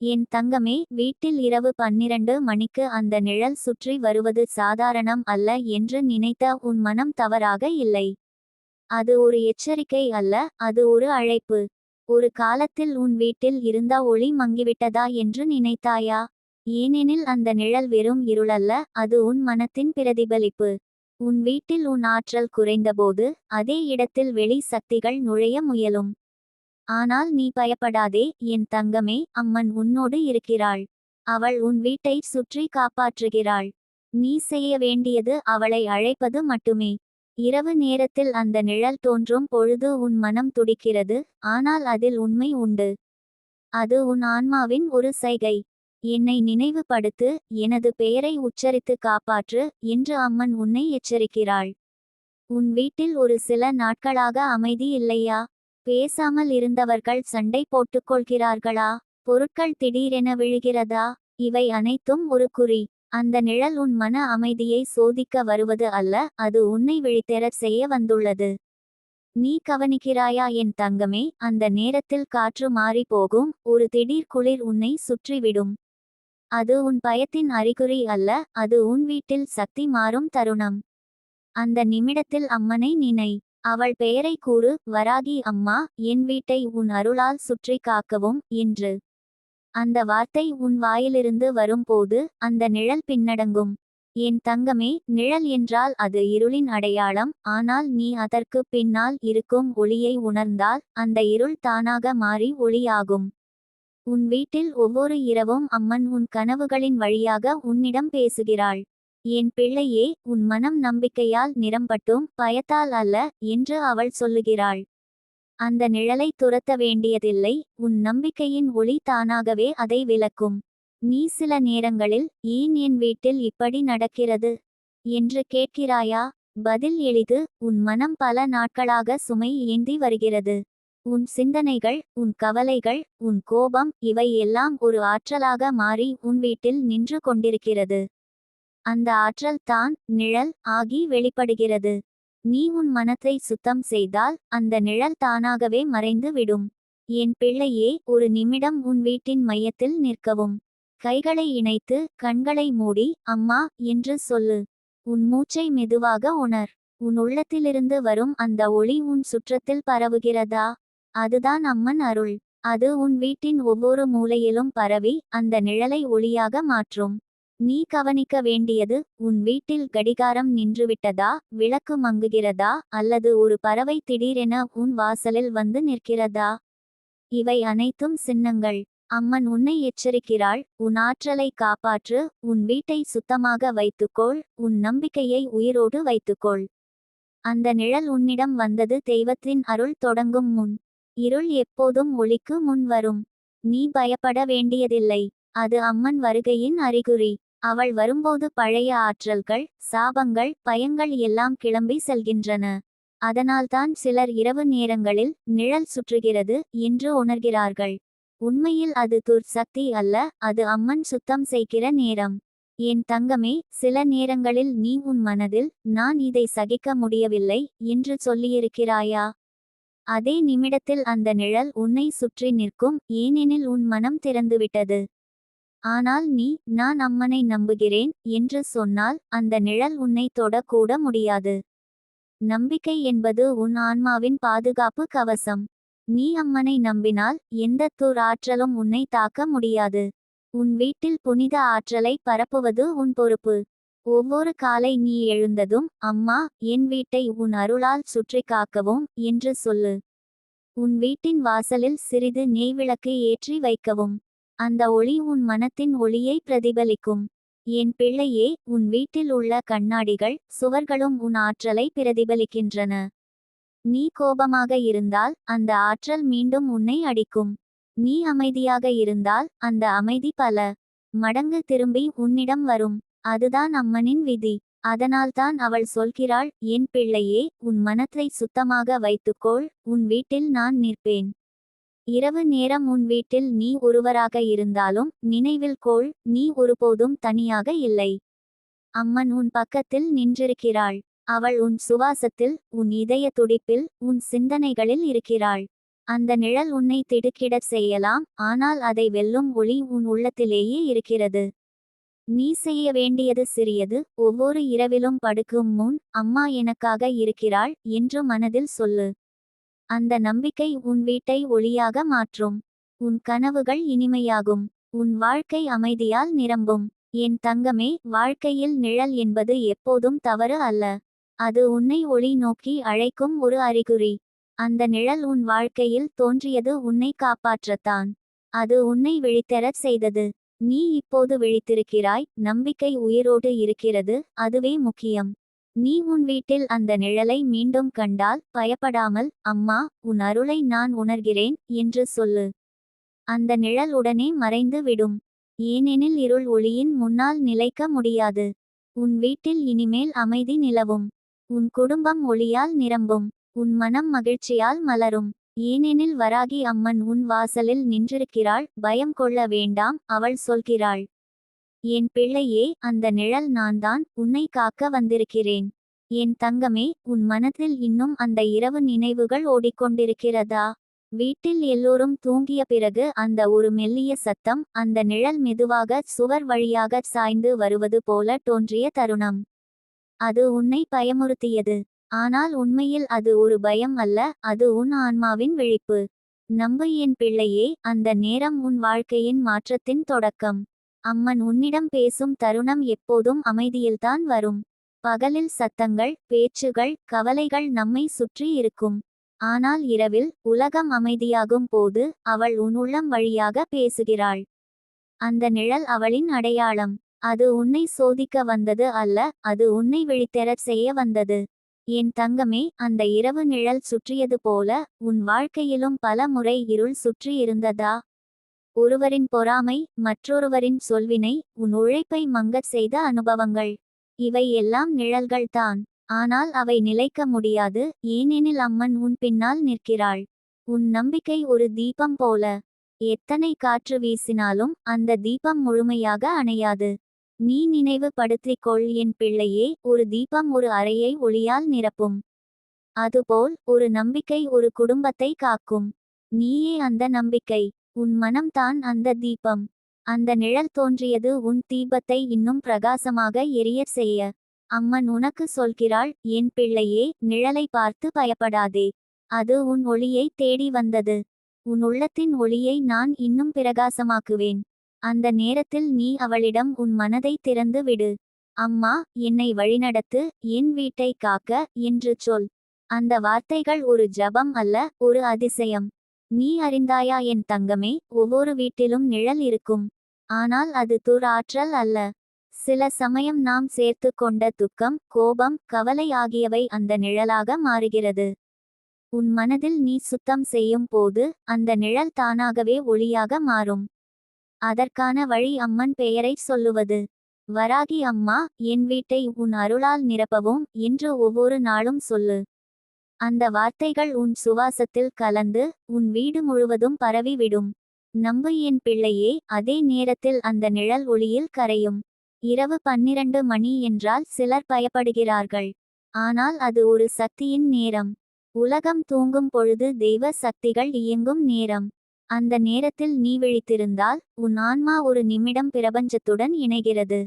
என் தங்கமே வீட்டில் இரவு பன்னிரண்டு மணிக்கு அந்த நிழல் சுற்றி வருவது சாதாரணம் அல்ல என்று நினைத்த உன் மனம் தவறாக இல்லை. அது ஒரு எச்சரிக்கை அல்ல அது ஒரு அழைப்பு. ஒரு காலத்தில் உன் வீட்டில் இருந்த ஒளி மங்கிவிட்டதா என்று நினைத்தாயா? ஏனெனில் அந்த நிழல் வெறும் இருளல்ல அது உன் மனத்தின் பிரதிபலிப்பு. உன் வீட்டில் உன் ஆற்றல் குறைந்தபோது அதே இடத்தில் வெளி சக்திகள் நுழைய முயலும். ஆனால் நீ பயப்படாதே என் தங்கமே அம்மன் உன்னோடு இருக்கிறாள். அவள் உன் வீட்டை சுற்றி காப்பாற்றுகிறாள். நீ செய்ய வேண்டியது அவளை அழைப்பது மட்டுமே. இரவு நேரத்தில் அந்த நிழல் தோன்றும் பொழுது உன் மனம் துடிக்கிறது ஆனால் அதில் உண்மை உண்டு. அது உன் ஆன்மாவின் ஒரு சைகை. என்னை நினைவுபடுத்து எனது பெயரை உச்சரித்து காப்பாற்று என்று அம்மன் உன்னை எச்சரிக்கிறாள். உன் வீட்டில் ஒரு சில நாட்களாக அமைதி இல்லையா? பேசாமல் இருந்தவர்கள் சண்டை போட்டுக்கொள்கிறார்களா? பொருட்கள் திடீரென விழுகிறதா? இவை அனைத்தும் ஒரு குறி. அந்த நிழல் உன் மன அமைதியை சோதிக்க வருவது அல்ல அது உன்னை விழித்தெறச் செய்ய வந்துள்ளது. நீ கவனிக்கிறாயா என் தங்கமே? அந்த நேரத்தில் காற்று மாறி போகும் ஒரு திடீர் குளிர் உன்னை சுற்றிவிடும். அது உன் பயத்தின் அறிகுறி அல்ல அது உன் வீட்டில் சக்தி மாறும் தருணம். அந்த நிமிடத்தில் அம்மனை நினை. அவள் பெயரை கூறு வராகி அம்மா என் வீட்டை உன் அருளால் சுற்றி காக்கவும் என்று. அந்த வார்த்தை உன் வாயிலிருந்து வரும்போது அந்த நிழல் பின்னடங்கும். என் தங்கமே நிழல் என்றால் அது இருளின் அடையாளம் ஆனால் நீ அதற்கு பின்னால் இருக்கும் ஒளியை உணர்ந்தால் அந்த இருள் தானாக மாறி ஒளியாகும். உன் வீட்டில் ஒவ்வொரு இரவும் அம்மன் உன் கனவுகளின் வழியாக உன்னிடம் பேசுகிறாள். என் பிள்ளையே உன் மனம் நம்பிக்கையால் நிரம்பட்டும் பயத்தால் அல்ல என்று அவள் சொல்லுகிறாள். அந்த நிழலை துரத்த வேண்டியதில்லை உன் நம்பிக்கையின் ஒளி தானாகவே அதை விளக்கும். நீ சில நேரங்களில் ஏன் என் வீட்டில் இப்படி நடக்கிறது என்று கேட்கிறாயா? பதில் எளிது உன் மனம் பல நாட்களாக சுமை ஏந்தி வருகிறது. உன் சிந்தனைகள் உன் கவலைகள் உன் கோபம் இவை எல்லாம் ஒரு ஆற்றலாக மாறி உன் வீட்டில் நின்று கொண்டிருக்கிறது. அந்த ஆற்றல் தான் நிழல் ஆகி வெளிப்படுகிறது. நீ உன் மனத்தை சுத்தம் செய்தால் அந்த நிழல் தானாகவே மறைந்து விடும். என் பிள்ளையே ஒரு நிமிடம் உன் வீட்டின் மையத்தில் நிற்கவும். கைகளை இணைத்து கண்களை மூடி அம்மா என்று சொல்லு. உன் மூச்சை மெதுவாக உணர். உன் உள்ளத்திலிருந்து வரும் அந்த ஒளி உன் சுற்றத்தில் பரவுகிறதா? அதுதான் அம்மன் அருள். அது உன் வீட்டின் ஒவ்வொரு மூலையிலும் பரவி அந்த நிழலை ஒளியாக மாற்றும். நீ கவனிக்க வேண்டியது உன் வீட்டில் கடிகாரம் நின்றுவிட்டதா விளக்கு மங்குகிறதா அல்லது ஒரு பறவை திடீரென உன் வாசலில் வந்து நிற்கிறதா? இவை அனைத்தும் சின்னங்கள். அம்மன் உன்னை எச்சரிக்கிறாள் உன் ஆற்றலை காப்பாற்று உன் வீட்டை சுத்தமாக வைத்துக்கொள் உன் நம்பிக்கையை உயிரோடு வைத்துக்கொள். அந்த நிழல் உன்னிடம் வந்தது தெய்வத்தின் அருள் தொடங்கும் முன். இருள் எப்போதும் ஒளிக்கு முன் வரும். நீ பயப்பட வேண்டியதில்லை. அது அம்மன் வருகையின் அறிகுறி. அவள் வரும்போது பழைய ஆற்றல்கள் சாபங்கள் பயங்கள் எல்லாம் கிளம்பி செல்கின்றன. அதனால்தான் சிலர் இரவு நேரங்களில் நிழல் சுற்றுகிறது என்று உணர்கிறார்கள். உண்மையில் அது துர் சக்தி அல்ல அது அம்மன் சுத்தம் செய்கிற நேரம். என் தங்கமே சில நேரங்களில் நீ உன் மனதில் நான் இதை சகிக்க முடியவில்லை என்று சொல்லியிருக்கிறாயா? அதே நிமிடத்தில் அந்த நிழல் உன்னை சுற்றி நிற்கும் ஏனெனில் உன் மனம் திறந்துவிட்டது. ஆனால் நீ நான் அம்மனை நம்புகிறேன் என்று சொன்னால் அந்த நிழல் உன்னை தொடக்கூட முடியாது. நம்பிக்கை என்பது உன் ஆன்மாவின் பாதுகாப்பு கவசம். நீ அம்மனை நம்பினால் எந்த தூர் ஆற்றலும் உன்னை தாக்க முடியாது. உன் வீட்டில் புனித ஆற்றலை பரப்புவது உன் பொறுப்பு. ஒவ்வொரு காலை நீ எழுந்ததும் அம்மா என் வீட்டை உன் அருளால் சுற்றி காக்கவும் என்று சொல்லு. உன் வீட்டின் வாசலில் சிறிது நெய்விளக்கு ஏற்றி வைக்கவும். அந்த ஒளி உன் மனத்தின் ஒளியை பிரதிபலிக்கும். என் பிள்ளையே உன் வீட்டில் உள்ள கண்ணாடிகள் சுவர்களும் உன் ஆற்றலை பிரதிபலிக்கின்றன. நீ கோபமாக இருந்தால் அந்த ஆற்றல் மீண்டும் உன்னை அடிக்கும். நீ அமைதியாக இருந்தால் அந்த அமைதி பல மடங்கு திரும்பி உன்னிடம் வரும். அதுதான் அம்மனின் விதி. அதனால்தான் அவள் சொல்கிறாள் என் பிள்ளையே உன் மனத்தை சுத்தமாக வைத்துக்கொள் உன் வீட்டில் நான் நிற்பேன். இரவு நேரம் உன் வீட்டில் நீ ஒருவராக இருந்தாலும் நினைவில் கோள் நீ ஒருபோதும் தனியாக இல்லை. அம்மன் உன் பக்கத்தில் நின்றிருக்கிறாள். அவள் உன் சுவாசத்தில் உன் இதய துடிப்பில் உன் சிந்தனைகளில் இருக்கிறாள். அந்த நிழல் உன்னை திடுக்கிடச் செய்யலாம் ஆனால் அதை வெல்லும் ஒளி உன் உள்ளத்திலேயே இருக்கிறது. நீ செய்ய வேண்டியது சிறியது ஒவ்வொரு இரவிலும் படுக்கும் முன் அம்மா எனக்காக இருக்கிறாள் என்று மனதில் சொல்லு. அந்த நம்பிக்கை உன் வீட்டை ஒளியாக மாற்றும். உன் கனவுகள் இனிமையாகும். உன் வாழ்க்கை அமைதியால் நிரம்பும். என் தங்கமே வாழ்க்கையில் நிழல் என்பது எப்போதும் தவறு அல்ல. அது உன்னை ஒளி நோக்கி அழைக்கும் ஒரு அறிகுறி. அந்த நிழல் உன் வாழ்க்கையில் தோன்றியது உன்னை காப்பாற்றத்தான். அது உன்னை விழித்தெறச் செய்தது. நீ இப்போது விழித்திருக்கிறாய். நம்பிக்கை உயிரோடு இருக்கிறது. அதுவே முக்கியம். நீ உன் வீட்டில் அந்த நிழலை மீண்டும் கண்டால் பயப்படாமல் அம்மா உன் அருளை நான் உணர்கிறேன் என்று சொல்லு. அந்த நிழல் உடனே மறைந்து விடும். ஏனெனில் இருள் ஒளியின் முன்னால் நிலைக்க முடியாது. உன் வீட்டில் இனிமேல் அமைதி நிலவும். உன் குடும்பம் ஒளியால் நிரம்பும். உன் மனம் மகிழ்ச்சியால் மலரும். ஏனெனில் வராகி அம்மன் உன் வாசலில் நின்றிருக்கிறாள். பயம் கொள்ள வேண்டாம் அவள் சொல்கிறாள். என் பிள்ளையே அந்த நிழல் நான்தான் உன்னை காக்க வந்திருக்கிறேன். என் தங்கமே உன் மனத்தில் இன்னும் அந்த இரவு நினைவுகள் ஓடிக்கொண்டிருக்கிறதா? வீட்டில் எல்லோரும் தூங்கிய பிறகு அந்த ஒரு மெல்லிய சத்தம் அந்த நிழல் மெதுவாக சுவர் வழியாக சாய்ந்து வருவது போல தோன்றிய தருணம். அது உன்னை பயமுறுத்தியது. ஆனால் உண்மையில் அது ஒரு பயம் அல்ல அது உன் ஆன்மாவின் விழிப்பு. நம்பு என் பிள்ளையே அந்த நேரம் உன் வாழ்க்கையின் மாற்றத்தின் தொடக்கம். அம்மன் உன்னிடம் பேசும் தருணம் எப்போதும் அமைதியில்தான் வரும். பகலில் சத்தங்கள் பேச்சுகள் கவலைகள் நம்மை சுற்றி இருக்கும். ஆனால் இரவில் உலகம் அமைதியாகும் போது அவள் உன் உள்ளம் வழியாக பேசுகிறாள். அந்த நிழல் அவளின் அடையாளம். அது உன்னை சோதிக்க வந்தது அல்ல அது உன்னை விழித்தெறச் செய்ய வந்தது. என் தங்கமே அந்த இரவு நிழல் சுற்றியது போல உன் வாழ்க்கையிலும் பல முறை இருள் சுற்றி இருந்ததா? ஒருவரின் பொறாமை மற்றொருவரின் சொல்வினை உன் உழைப்பை மங்கச் செய்த அனுபவங்கள். இவை எல்லாம் நிழல்கள்தான் ஆனால் அவை நிலைக்க முடியாது ஏனெனில் அம்மன் உன் பின்னால் நிற்கிறாள். உன் நம்பிக்கை ஒரு தீபம் போல. எத்தனை காற்று வீசினாலும் அந்த தீபம் முழுமையாக அணையாது. நீ நினைவு படுத்திக் கொள் என் பிள்ளையே ஒரு தீபம் ஒரு அறையை ஒளியால் நிரப்பும். அதுபோல் ஒரு நம்பிக்கை ஒரு குடும்பத்தை காக்கும். நீயே அந்த நம்பிக்கை. உன் மனம்தான் அந்த தீபம். அந்த நிழல் தோன்றியது உன் தீபத்தை இன்னும் பிரகாசமாக எரிய செய்ய. அம்மன் உனக்கு சொல்கிறாள் என் பிள்ளையே நிழலை பார்த்து பயப்படாதே. அது உன் ஒளியை தேடி வந்தது. உன் உள்ளத்தின் ஒளியை நான் இன்னும் பிரகாசமாக்குவேன். அந்த நேரத்தில் நீ அவளிடம் உன் மனதை திறந்து விடு. அம்மா என்னை வழிநடத்து என் வீட்டை காக்க என்று சொல். அந்த வார்த்தைகள் ஒரு ஜபம் அல்ல ஒரு அதிசயம். நீ அறிந்தாயா என் தங்கமே? ஒவ்வொரு வீட்டிலும் நிழல் இருக்கும். ஆனால் அது துர் ஆற்றல் அல்ல. சில சமயம் நாம் சேர்த்து கொண்ட துக்கம் கோபம் கவலை ஆகியவை அந்த நிழலாக மாறுகிறது. உன் மனதில் நீ சுத்தம் செய்யும் போது அந்த நிழல் தானாகவே ஒளியாக மாறும். அதற்கான வழி அம்மன் பெயரை சொல்லுவது. வராகி அம்மா என் வீட்டை உன் அருளால் நிரப்பவும் என்று ஒவ்வொரு நாளும் சொல்லு. அந்த வார்த்தைகள் உன் சுவாசத்தில் கலந்து உன் வீடு முழுவதும் பரவிவிடும். நம்பு என் பிள்ளையே அதே நேரத்தில் அந்த நிழல் ஒளியில் கரையும். இரவு பன்னிரண்டு மணி என்றால் சிலர் பயப்படுகிறார்கள். ஆனால் அது ஒரு சக்தியின் நேரம். உலகம் தூங்கும் பொழுது தெய்வ சக்திகள் இயங்கும் நேரம். அந்த நேரத்தில் நீ விழித்திருந்தால் உன் ஆன்மா ஒரு நிமிடம் பிரபஞ்சத்துடன் இணைகிறது.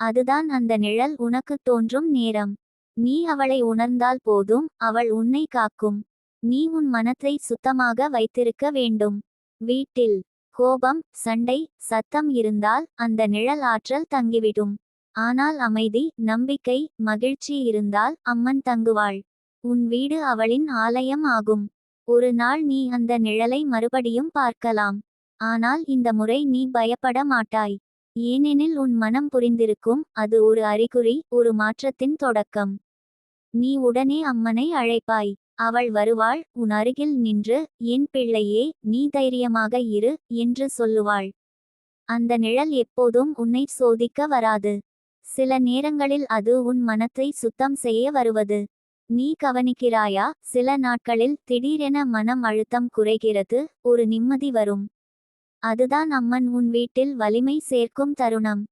அதுதான் அந்த நிழல் உனக்கு தோன்றும் நேரம். நீ அவளை உணர்ந்தால் போதும் அவள் உன்னை காக்கும். நீ உன் மனத்தை சுத்தமாக வைத்திருக்க வேண்டும். வீட்டில் கோபம் சண்டை சத்தம் இருந்தால் அந்த நிழல் ஆற்றல் தங்கிவிடும். ஆனால் அமைதி நம்பிக்கை மகிழ்ச்சி இருந்தால் அம்மன் தங்குவாள். உன் வீடு அவளின் ஆலயம் ஆகும். ஒரு நாள் நீ அந்த நிழலை மறுபடியும் பார்க்கலாம். ஆனால் இந்த முறை நீ பயப்பட மாட்டாய். ஏனெனில் உன் மனம் புரிந்திருக்கும் அது ஒரு அறிகுறி ஒரு மாற்றத்தின் தொடக்கம். நீ உடனே அம்மனை அழைப்பாய். அவள் வருவாள் உன் அருகில் நின்று என் பிள்ளையே நீ தைரியமாக இரு என்று சொல்லுவாள். அந்த நிழல் எப்போதும் உன்னை சோதிக்க வராது. சில நேரங்களில் அது உன் மனத்தை சுத்தம் செய்ய வருவது. நீ கவனிக்கிறாயா? சில நாட்களில் திடீரென மனம் அழுத்தம் குறைகிறது ஒரு நிம்மதி வரும். அதுதான் அம்மன் உன் வீட்டில் வலிமை சேர்க்கும் தருணம்.